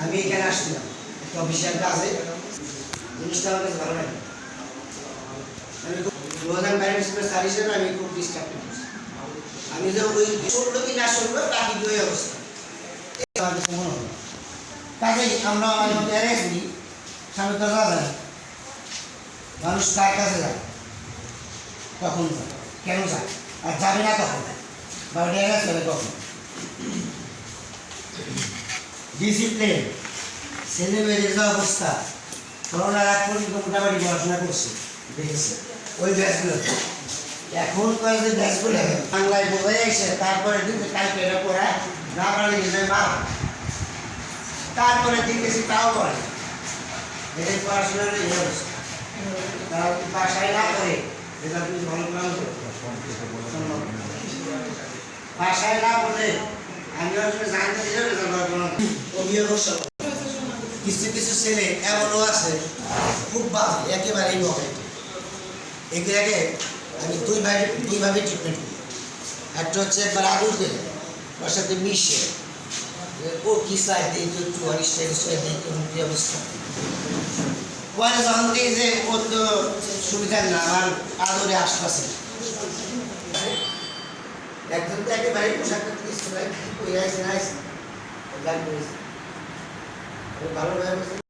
আমি এখানে আসছিলাম। একটা অফিসিয়াল কাজে। জিনিসটা আমার ভালো লাগে। আমি খুব প্রধান প্যারেন্টস স্যার হিসেবে আমি খুব ডিস্টার্ব করছি। আমি যে ওই শুনলো কি না শুনলো বাকি দুই অবস্থা। আমার মনে হলো কাজেই আমরা আমাদের মধ্যে অ্যারেঞ্জ দিই স্বামী তো যায়। মানুষ কার কাছে যায়। কখন যায়? কেন যায়? আর যাবে না কখন? বা অ্যারেঞ্জ করে কখন? ডিসিপ্লিন ছেলে মেয়েদের যে অবস্থা। করোনার আগ পর্যন্ত মোটামুটি পড়াশোনা করছে। দেখেছে? ওই ব্যাচগুলো। এখন কয়েকদিন ব্যাচগুলো বাংলায় বোঝাই এসে তারপরে কিন্তু কালকে এটা পড়ায় না পারলে নিজের মা তারপরে দেখেছি তাও করে এদের পড়াশোনার এই অবস্থা। তারা বাসায় না করে এটা তুমি ভালো কাজ বাসায় না বলে আমি আসলে জানতে দিলে রেজাল্ট পাবো না সহ কিছু কিছু ছেলে এমনও আছে, খুব বাজে, একেবারেই নয় এগুলাকে আমি দুইভাবে দুইভাবে ট্রিটমেন্ট করি। একটা হচ্ছে একবার আগুন দিলে ওর সাথে মিশে। ও, কি চাই? দিই তো একটু অনিষ্টাই দিই তো কি অবস্থা? পরে যখন দেখি যে ওর তো সুবিধা না, আমার আদরে আশপাশে। একজন তো একেবারে পোশাকটা কিছু নাই ওই আইসে আইসে গান করেছে ভালো